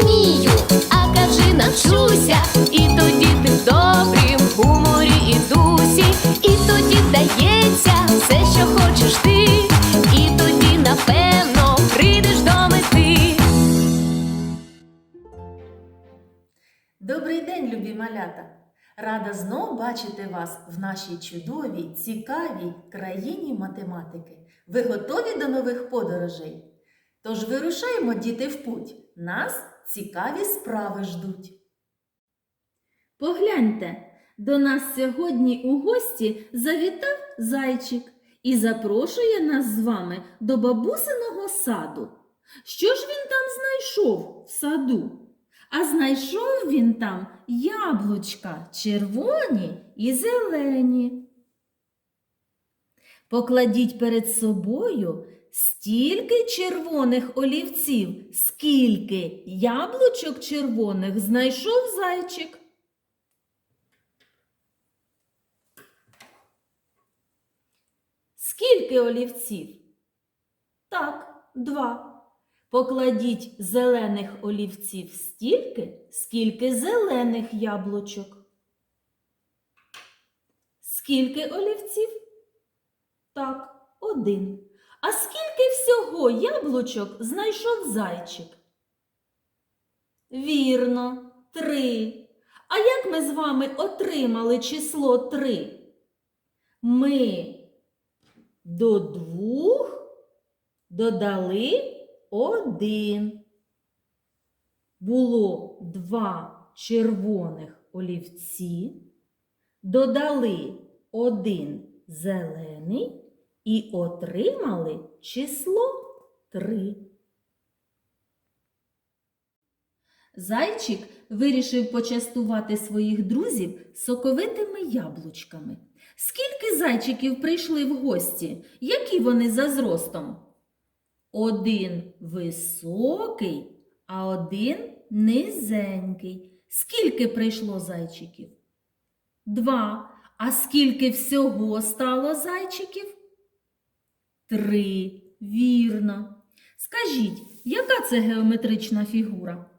вмію, а кажи навчуся. І тоді ти в добрім гуморі і дусі, і тоді вдається все, що хочеш ти, і тоді, напевно, прийдеш до мети. Добрий день, любі малята! Рада знов бачити вас в нашій чудовій, цікавій країні математики. Ви готові до нових подорожей? Тож вирушаємо, діти, в путь. Нас цікаві справи ждуть. Погляньте, до нас сьогодні у гості завітав зайчик і запрошує нас з вами до бабусиного саду. Що ж він там знайшов в саду? А знайшов він там яблучка червоні і зелені. Покладіть перед собою стільки червоних олівців, скільки яблучок червоних знайшов зайчик. Скільки олівців? Так, два. Покладіть зелених олівців стільки, скільки зелених яблучок. Скільки олівців? Так, один. А скільки всього яблучок знайшов зайчик? Вірно, три. А як ми з вами отримали число три? Ми до двох додали один. Було два червоних олівці, додали один зелений і отримали число три. Зайчик вирішив почастувати своїх друзів соковитими яблучками. Скільки зайчиків прийшли в гості? Які вони за зростом? Один високий, а один низенький. Скільки прийшло зайчиків? Два. А скільки всього стало зайчиків? Три. Вірно. Скажіть, яка це геометрична фігура?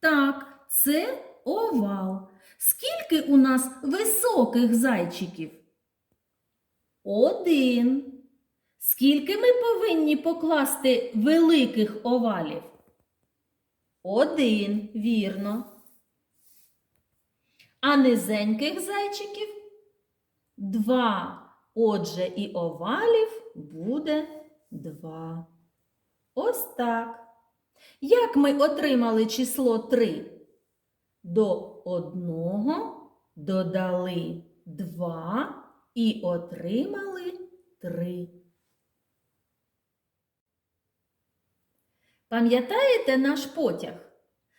Так, це овал. Скільки у нас високих зайчиків? Один. Скільки ми повинні покласти великих овалів? Один, вірно. А низеньких зайчиків? Два. Отже, і овалів буде два. Ось так. Як ми отримали число три? До одного додали два і отримали три. Пам'ятаєте наш потяг?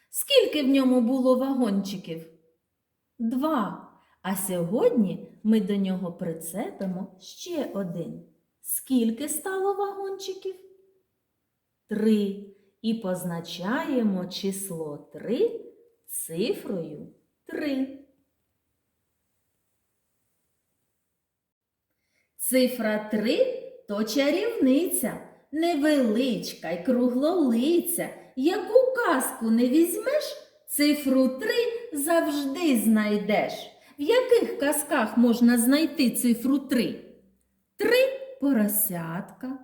Скільки в ньому було вагончиків? Два. А сьогодні ми до нього прицепимо ще один. Скільки стало вагончиків? Три. І позначаємо число три цифрою три. Цифра три то чарівниця, невеличка й круглолиця. Яку казку не візьмеш, цифру три завжди знайдеш. В яких казках можна знайти цифру три? Три поросятка,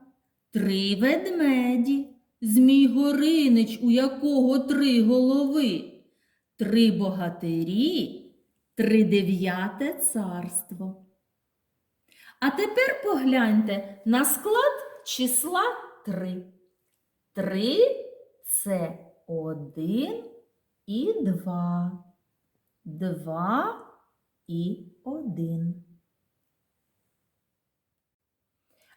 три ведмеді, Змій Горинич, у якого три голови, три богатирі, тридев'яте царство. А тепер погляньте на склад числа три. Три це один і два. Два і один.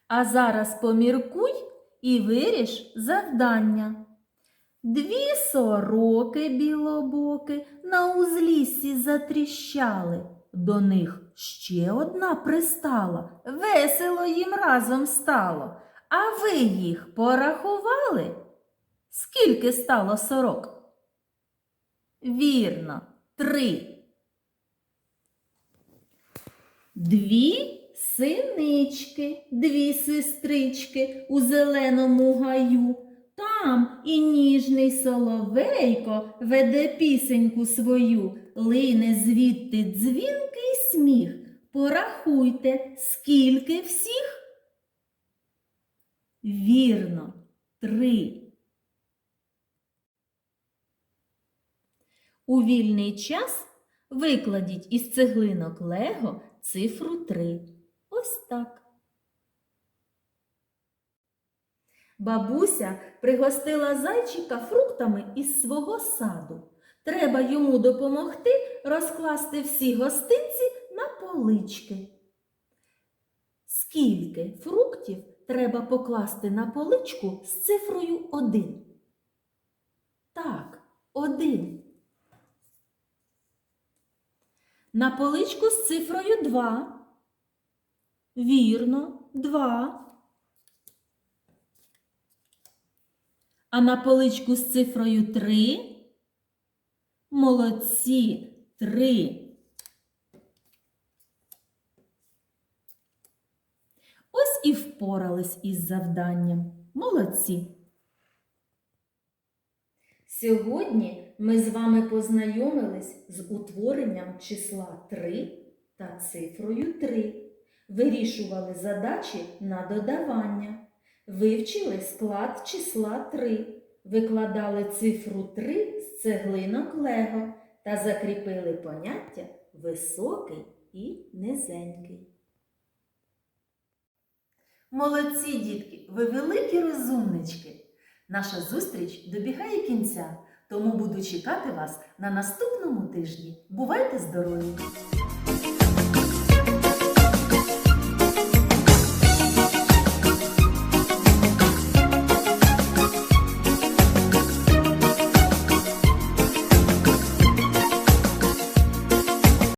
А зараз поміркуй і виріш завдання. Дві сороки білобоки на узліссі затріщали. До них ще одна пристала, весело їм разом стало. А ви їх порахували? Скільки стало сорок? Вірно, три. Дві синички, дві сестрички у зеленому гаю Там і ніжний соловейко веде пісеньку свою, лине звідти дзвінкий сміх. Порахуйте, скільки всіх? Вірно, три. У вільний час викладіть із цеглинок Лего цифру 3. Ось так. Бабуся пригостила зайчика фруктами із свого саду. Треба йому допомогти розкласти всі гостинці на полички. Скільки фруктів треба покласти на поличку з цифрою 1? Так, один. На поличку з цифрою 2. Вірно, 2. А на поличку з цифрою 3. Молодці, 3. Ось і впорались із завданням. Молодці. Сьогодні ми з вами познайомились з утворенням числа 3 та цифрою 3. Вирішували задачі на додавання. Вивчили склад числа 3. Викладали цифру 3 з цеглинок Лего та закріпили поняття високий і низенький. Молодці, дітки, ви великі розумнички. Наша зустріч добігає кінця, тому буду чекати вас на наступному тижні. Бувайте здорові!